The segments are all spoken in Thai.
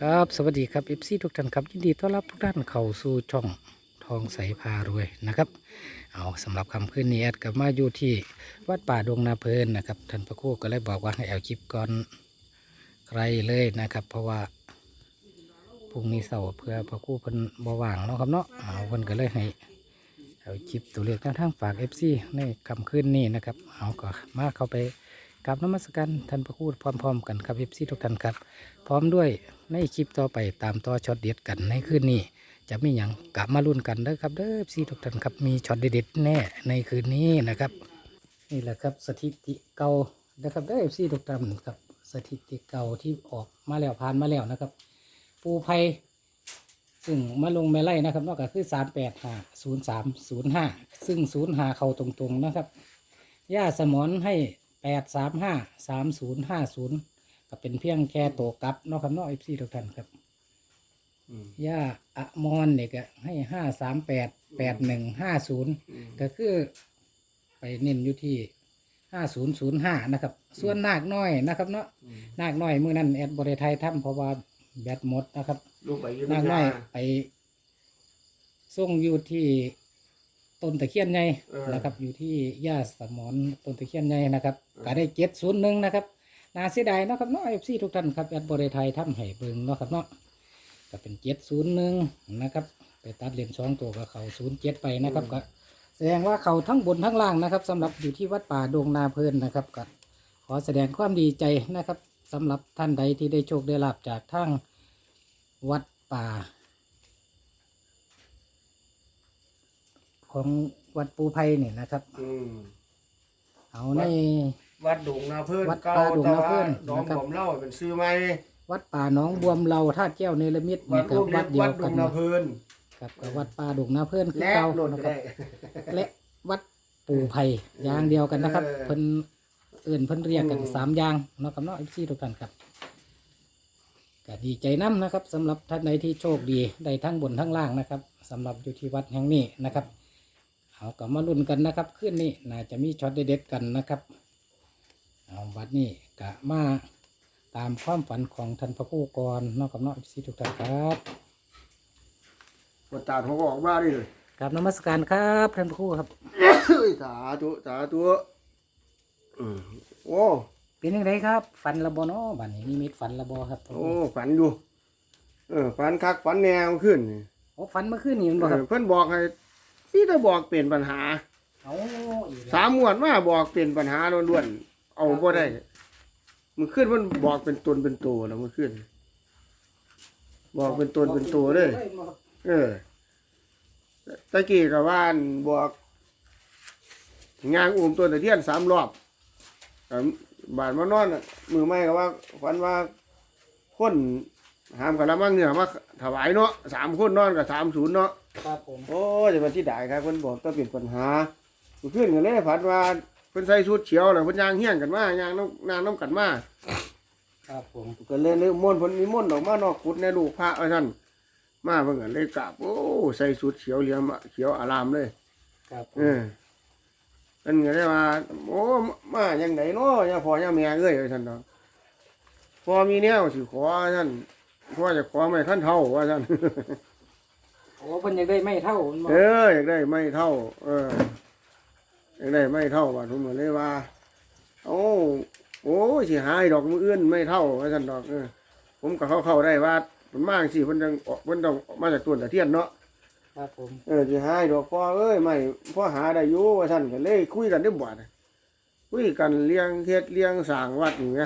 ครับสวัสดีครับเอฟซีทุกท่านครับยินดีต้อนรับทุกท่านเข้าสู่ช่องทองใสพารวยนะครับ เอาสำหรับคำคืนนี้แอดกลับมาอยู่ที่วัดป่าดงนาเพลินนะครับท่านพระครูก็เลยบอกว่าให้เอาคลิปก่อนใครเลยนะครับ เพราะว่าพรุ่งนี้เสาร์เพื่อพระครูเพิ่นบ่ว่างเนาะครับเนาะเอาเพิ่นก็เลยให้เอาคลิปตัวเลขแนวทางฝากเอฟซีในคำคืนนี้นะครับเอาก็มาเข้าไป กราบนมัสการท่านพระครูพร้อมๆ กันครับเอฟซีทุกท่านครับ พร้อมด้วยในคลิปต่อไปตามต่อช็อตเด็ดกันในคืนนี้ จะมีอย่างกลับมาลุ้นกันเด้อครับเด้อซีทุกท่านครับมีช็อตเด็ดๆแน่ในคืนนี้นะครับ นี่แหละครับสถิติเก่านะครับเด้อซีทุกท่านครับสถิติเก่าที่ออกมาแล้วผ่านมาแล้วนะครับ ปูไพซึ่งมาลงแม่ไล่นะครับนอกจากคือสามแปดห้าศูนย์สามศูนย์ห้าซึ่งศูนย์หาเข้าตรงๆนะครับย่าสมอนให้ แปดสามห้าสามศูนย์ห้าศูนย์ก็เป็นเพียงแค่โตวกลับเนาะครับเนาะเอฟซีทุกท่านครับอืม ย่าอะมอนเนี่ยก็ให้ห้าสามแปดแปดหนึ่งห้าศูนย์อืม ก็คือ ไปเน้นอยู่ที่ห้าศูนย์ศูนย์ห้านะครับ ส่วนนาคน้อยนะครับเนาะอืมนาคน้อยมือนั้นแอดบริไทยทำเพราะว่าแบตหมดนะครับ ลูกไปอยืนนาคน้อยไปส่งอยู่ที่ ต้นตะเคียนใหญ่นะครับ อยู่ที่ย่าสมอนต้นตะเคียนใหญ่นะครับก็ได้เจ็ดศูนย์หนึ่งนะครับน่าเสียดายเนาะครับเนาะเอฟซีทุกท่านครับแอดบริไทยทำให้เบิ่งเนาะครับเนาะก็เป็นเจ็ดศูนย์หนึ่งนะครับไปตัดเหรียญสองตัวกับเขาศูนย์เจ็ดไปนะครับก็แสดงว่าเขาทั้งบนทั้งล่างนะครับสำหรับอยู่ที่วัดป่าดงนาเพลินนะครับก็ ขอแสดงความดีใจนะครับสำหรับท่านใดที่ได้โชคได้ลาบจากทางวัดป่า ของวัดปูไพเนี่ยนะครับ อืม เอาใน วัดดงนาเพื่อนวัดเก่าป่าดงแต่นาเพิ่ว่านน้องนะครับ ผมเล่าเป็นซื้อไหมวัดป่าหนองบวมเราท่าตุแก้วเนรมิตวันี่ดกัลูบกวัเล็ดกเดียวัวดดกันงนาเพื่อนครับกับวัดป่าดงนาเพื่อนคือและเก่าหล่นนะก็ครับ ได้ และวัดปู่ไผ่ยางเดียวกันนะครับเออเพิ่นเอื่นเพิ่นเรียกกันอืม สามอยางเนาะครับเนาะเอฟซีทุกท่านครับก็ดีใจน้ำนะครับสำหรับท่านใดที่โชคดีได้ทั้งบนทั้งล่างนะครับสำหรับอยู่ที่วัดแห่งนี้นะครับ เอากลับมาลุ้นกันนะครับขึ้นนี้น่าจะมีช็อตเด็ดๆกันนะครับเอาวัดนี้กะมาตามความฝันของท่านพระครูกรเนาะครับเนาะเอฟซีทุกท่านครับประตาดเขาก็ออกมาดิเลยกราบนมัสการครับท่านพระครูครับสาธุสาธุอืมโอ้เป็นยังไงครับ ฝันระบเนาะบัดนี้นิมิตฝันระบครับผมโอ้ฝันอยู่เออฝันคักฝันแนวขึ้นนี่โอ้ฝันเมื่อคืนนี้มันบอกคเอรับอเพิ่นบอกให้ ที่จะบอกเปลี่ยนปัญหาเอาอีกแล้วสามหมวดมาบอกเปลี่ยนปัญหาล้วนๆเอาบ่ได้มันขึ้นมันบอกเป็นตนเป็นตัวแล้วมันขึ้น บอกเป็นตนเป็นตัวเลย เออตะกี้กับว่านบอกงานอุ้มตัวตะเทียนสามรอบก็บาดมานอนน่ะมือไม่ก็ว่าฝันว่าคนหามกับละมังเหนือมาถวายเนาะสามคนนอนกับสามศูนย์เนาะ ครับผมโอ้จะมาที่ได้ครับเพิ่นบอกต้องเปลี่ยนปัญหาเพื่อนกันเลยฝันว่าเพิ่นใส่ชุดเขียวแล้วเพิ่นย่างเฮี้ยงกันมายางน้ำนางน้ำกันมาครับผมก็เลยเลยม่วนต์เพิ่นมีม่วนต์ออกมานอกกุดในลูกพระว่าซั่นมาเพิ่นก็เลยกราบโอ้ใส่ชุดเขียวเหลืองอะเขียวอารามเลยครับผเอมอเพิ่นก็เลยว่าโอ้มาจังไดเนาะอย่าพ่อย่าแม่เอ้ยว่าซั่นเนาะพอมีแนวสิขอว่าซั่นพ่อจะขอไม่ขั้นเท่าว่าซั่น โอ้เพิ่นยังได้ไม่เท่ามันบอกเอออยากได้ไม่เท่า เอออยากได้ไม่เท่าว่าผมก็เลยว่า โอ้โอ้สิหายดอกมืออื่นไม่เท่าว่าซั่นดอกเออผมก็เข้าเข้าได้ว่าผมมากสิเพิ่นจังออกเพิ่นต้องออกมาจากต้นตะเทียนเนาะครับผมเออสิหายดอกพ่อเอ้ยไม่พ่อหาได้อยู่ว่าซั่นก็เลยคุยกันได้บ่น่ะคุยกันเลี้ยงเฮ็ดเลี้ยงสร้างวัดนี่ไง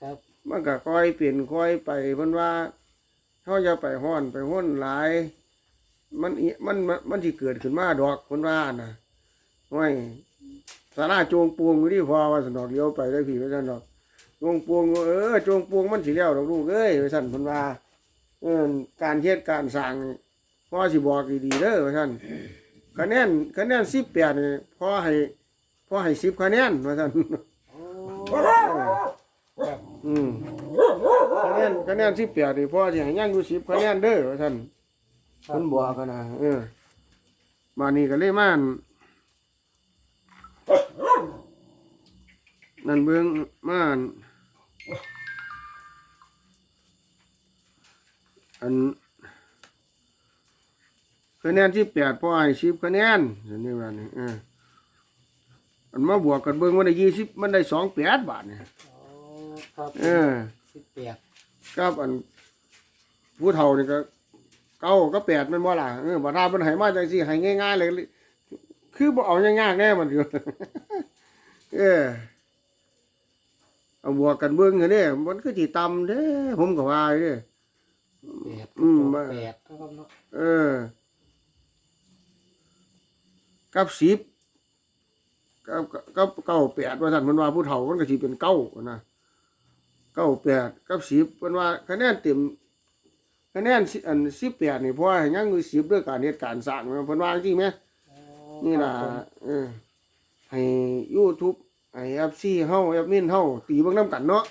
ครับมันก็ค่อยเปลี่ยนค่อยไปเพิ่นว่าเฮาอย่าไปฮ้อนไปฮ้อนหลาย มันอิมันมันมันสิเกิดขึ้นมาดอกเพิ่นว่าน่ะไว้สาราโจงปวงอยู่ที่พอว่าสนอกเลี้ยวไปได้พี่ว่าซั่นดอกโจงปวงเออโจงปวงมันสิแล้วดอกลูกเอ้ยว่าซั่นเพิ่นว่าเออการเฮ็ดการสร้างนี่พ่อสิบอกดีๆเด้อว่าซั่นคะแนนคะแนน18นี่พ่อให้พ่อให้10คะแนนว่าซั่นโอ้ครับอืมคะแนนคะแนนสิบแปดนี่พ่อสิให้ยังอยู่สิบคะแนนเด้อว่าท่าน คนบอกกันนะเออมานี่ก็เลยมาอั่นนั่นเบิ่งมาอั่นอันคะแนนที่แปดพอให้สิบคะแนนอันนี้ว่านี่เอออันมาบวกกันเบิ่งมันได้ยี่สิบมันได้สองแปดบาทเนี่ยอ๋อครับเออสิบแปดกับอันผู้เฒ่านี่ก็ เก้าก็แปดแมันบ่ล่ะเออบ่ทามันให้มาจังซี่ให้ง่ายๆเลย คือบ่เอายากๆแน่มันอยู่เออเอาบวกกันเบิ่งอยู่เด้มันคือสิต่ำเด้ผมก็ว่าอยู่เด้แปดอืมแปดนะครับเนาะเออ กับสิบกับกับเก้าแปดว่าท่านมันว่าผู้เฒ่ามันก็สิเป็นเก้านะเก้าแปดกับสิบมันว่าคะแนนเต็ม คะแนนสิอันสิบแปดนี่เพราะว่ายังมีสิบด้วยการเหตุการณ์สร้างมันเพิ่นว่าจริงไหมอ๋อนี่ล่ะครับผมเออให้ยูทูบให้แอปซีเฮาแอปมินเฮาตีเบิ่งนํกันเนาะ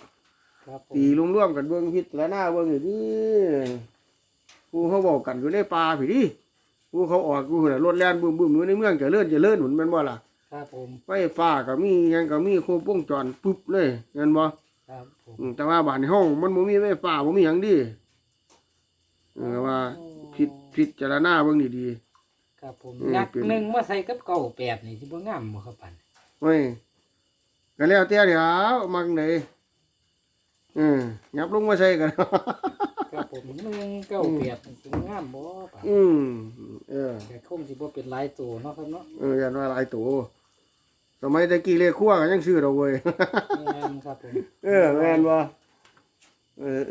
ครับผมตีร่วมๆกันเบิ่งพิจารณาเบิ่งอยู่นี่ผู้เขาบอกกันอยู่ในป่าพี่ดิผู้เขาออกกูน่ะรถแล่นบึ้มๆอยู่ในเมืองเจริญเจริญหุ่นแม่นบ่ล่ะครับผมไฟฟ้าก็มีหยังก็มีครบวงจรปึ๊บเลยแม่นบ่ครับผมอืมแต่ว่าบ้านเฮามันบ่มีไฟฟ้าบ่มีหยังดีเออว่าพิพิจารณาเบิ่งดี ครับผมอืมนักเป็น หนึ่งมาใส่กับเก้าแปดนี่สิบ่งามบ่ครับปันๆเฮ้ยก็แล้วแต่เดี๋ยวมักไหนเออยับลงมาใส่กัน ครับผมหนึ่งเก้าแปดนี่สิบ่งามบ่ปันอืมเออ แต่คงสิบ่เป็นหลายตัวเนาะครับเนาะเออยันว่าหลายตัวสมัยตะกี้เลขขั้วก็ยังซื้อเราเว้ย แม่นครับผมเออแม่นบ่เออ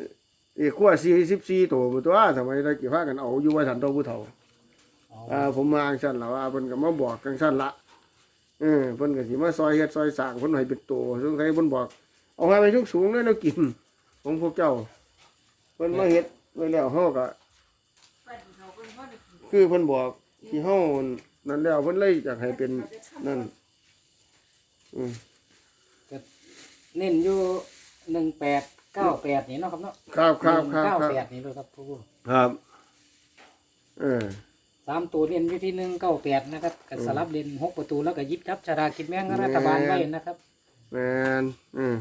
เลขขั้วสี่สิบสี่ตัวบ่ตัวสมัยตะกี้พากันเอาอยู่ว่าสันโตผู้เฒ่าเอาอ่าผมมาจังซั่นล่ะว่าเพิ่นก็มาบอกจังซั่นละเออเพิ่นก็สิมาซอยเฮ็ดซอยสร้างเพิ่นให้เป็นตัวสงสัยเพิ่นบอก เอาให้ไปทุกสูงเลยแนวกินของพวกเจ้าเพิ่นมาเฮ็ดไว้แล้วเฮาก็คือเพิ่นบอกที่เฮานั่นแล้วเพิ่นเลยอยากให้เป็นนั่นอืมเน้นอยู่หนึ่งแปด เก้าแปดนี่เนาะครับเนาะครับครับครับเก้าครับแปดนี่เลยครับผู้ครับเออสามตัวเน้นอยู่ที่หนึ่งเก้าแปดนะครับกับสลับเด่นหกประตูแล้วก็หยิบจับชาดากินแมงรัฐบาลไว้นะครับแมนอืม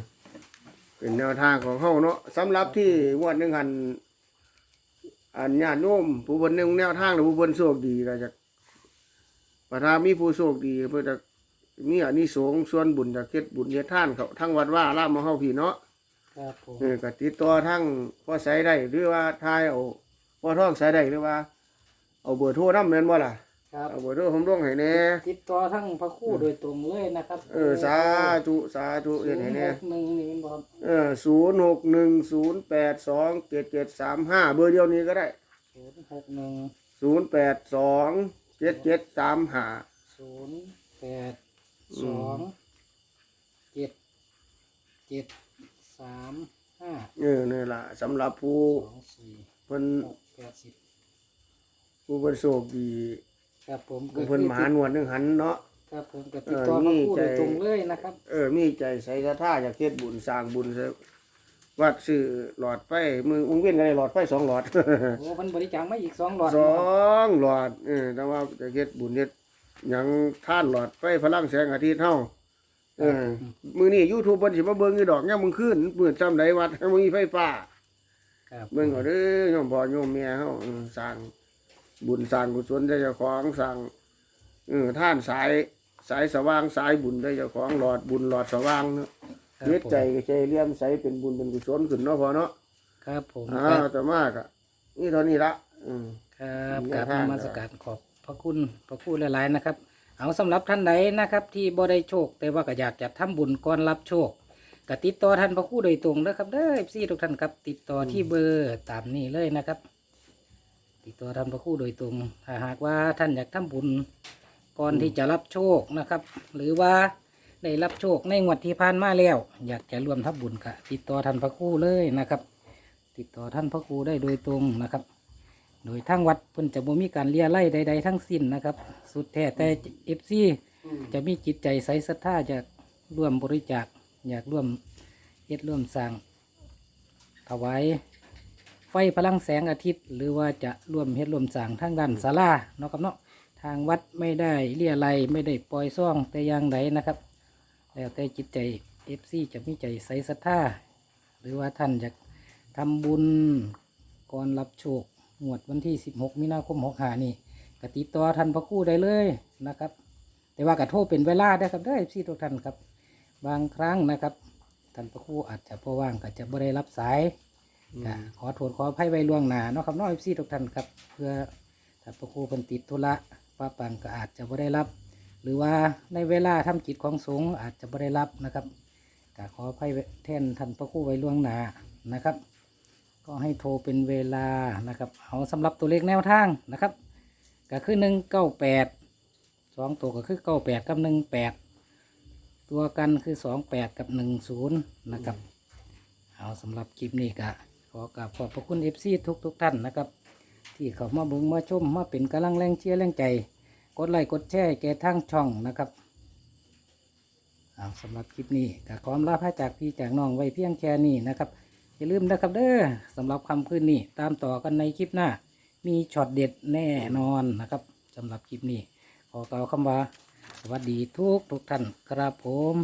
เป็นแนวทางของเฮาเนาะสำหรับที่งวดหนึงหันอันญาติโยมผู้เพิ่นนึงแนวทางหรือผู้เพิ่นโชคดีก็จะประทามีผู้โชคดีเพื่อจะมีอานิสงส์ส่วนบุญจากเฮ็ดบุญเฮ็ดทานเขาทั้งวัดว่าอารามของเฮาพี่เนาะ ครับผมเออก็ติดต่อทั้งพ่อใส่ได้หรือว่าทายเอาพ่อท้องใส่ได้หรือว่า เอาเบอร์โทรนำแม่นบ่ล่ะครับเอาเบอร์โทรผมลงให้แน่ติดต่อทั้งพระครู่โดยตรงเลยนะครับเออสาธุสาธุเฮ็ดให้แน่หนึ่งนี่เป็นบอลเออศูนย์หกหนึ่งศูนย์แปดสองเจ็ดเจ็ดสามห้าเบอร์เดียวนี้ก็ได้ศูนย์หกหนึ่งศูนย์แปดสองเจ็ดเจ็ดสามห้าศูนย์แปดสองเจ็ดเจ็ด สามห้าเออนี่ล่ะสำหรับผู้สองสี่เพิ่นหกแปดสิบผู้เพิ่นโชคดีครับผมผู้เพิ่นหมานวดหนึงหันเนาะ ครับผมก็ติดต่อพระครู่โดยตรงเลยนะครับ เออมีใจใส่ศรัทธาอยากเฮ็ดบุญสร้างบุญใส่วัดซื้อหลอดไฟมือมึงเว้นกันได้หลอดไฟสองหลอด โอ้เพิ่นบริจาคมาอีกสองหลอดสองหลอดเออแต่ว่าจะเฮ็ดบุญเฮ็ดหยังท่านหลอดไฟพลังแสงอาทิตย์เฮา เออมื้อนี้ YouTube เพิ่นสิมาเบิ่งอยู่ดอกยามมื้อคืนมื้อจำใดวัดบ่มีไฟฟ้าครับเบิ่งเอาเด้อโยมพ่อโยมแม่เฮาเออสร้างบุญสร้างกุศลให้เจ้าของสร้างเออท่านสายสายสว่างสายบุญให้เจ้าของหลอดบุญหลอดสว่างเนาะครับเฮ็ดผมใจก็ใจเลี่ยมใสเป็นบุญเป็นกุศลขึ้นเนาะพ่อเนาะครับผมอ่าครับแต่มากอะนี่เท่านี้ละอืมครับมีกราบแนวทางนมาสการขอบพระคุณพระคุณหลายๆนะครับ เอาสำหรับท่านใดนะครับที่บ่ได้โชค แต่ว่าก็อยากจะทำบุญก่อนรับโชคก็ติดต่อท่านพระครู่โดยตรงนะครับเด้อพี่ทุกท่านครับติดต่อที่เบอร์ตามนี้เลยนะครับ ติดต่อท่านพระครู่โดยตรงถ้าหากว่าท่านอยากทำบุญก่อนที่จะรับโชคนะครับ หรือว่าได้รับโชคในงวดที่ผ่านมาแล้ว อยากจะร่วมทำบุญก็ติดต่อท่านพระครู่เลยนะครับ ติดต่อท่านพระครูได้โดยตรงนะครับ โดยทางวัดเพิ่นจะบ่มีการเลียไล่ใด ๆ ทั้งสิ้นนะครับ สุดแท้แต่เอฟซีจะมีจิตใจใสศรัทธาอยากร่วมบริจาคอยากร่วมเฮ็ดร่วมสร้างถวายไฟพลังแสงอาทิตย์ หรือว่าจะร่วมเฮ็ดร่วมสร้างทางด้านศาลาเนาะครับเนาะทางวัดไม่ได้เลียไล่ไม่ได้ปล่อยซ่องแต่อย่างใดนะครับ แล้วแต่จิตใจเอฟซีจะมีใจใสศรัทธาหรือว่าท่านอยากทำบุญก่อนรับโชค งวดวันที่ 16 มีนาคม65นี่กติดต่อท่านพระครู่ได้เลยนะครับ แต่ว่ากระโทรเป็นเวลาได้อครับได้พี่ทุกท่านครับ บางครั้งนะครับท่านพระครู่อาจจะพอว่างก็จะบ่ได้รับสายก็ขอโทษขออภัยไว้ล่วงหน้าเนาะครับเน้อยพี่ทุกท่านครับ เพื่อท่านพระครู่เพิ่นติดธุระป้าปังก็อาจจะบ่ได้รับ หรือว่าในเวลาทำกิจของสงฆ์อาจจะบ่ได้รับนะครับก็ขออภัยแทนท่านพระครู่ไว้ล่วงหน้านะครับ ก็ให้โทรเป็นเวลานะครับ เอาสำหรับตัวเลขแนวทางนะครับก็คือหนึ่งเก้าแปดสองตัวก็คือเก้าแปดกับหนึ่งแปดตัวกันคือสองแปดกับหนึ่งศูนย์นะครับ เอาสำหรับคลิปนี้ก็ขอกราบขอบพระคุณเอฟซีทุกทุกท่านนะครับ ที่เขามาเบิ่งมาชมมาเป็นกำลังแรงเชียร์แรงใจ กดไลค์กดแชร์แก่ทั้งช่องนะครับเอาสำหรับคลิปนี้ก็ขอลาพระจากพี่จากน้องไว้เพียงแค่นี้นะครับ อย่าลืมนะครับเด้อสำหรับคำคืนนี่ตามต่อกันในคลิปหน้า มีช็อตเด็ดแน่นอนนะครับสำหรับคลิปนี้ ขอกล่าวคำว่า สวัสดีทุกทุกท่านครับผม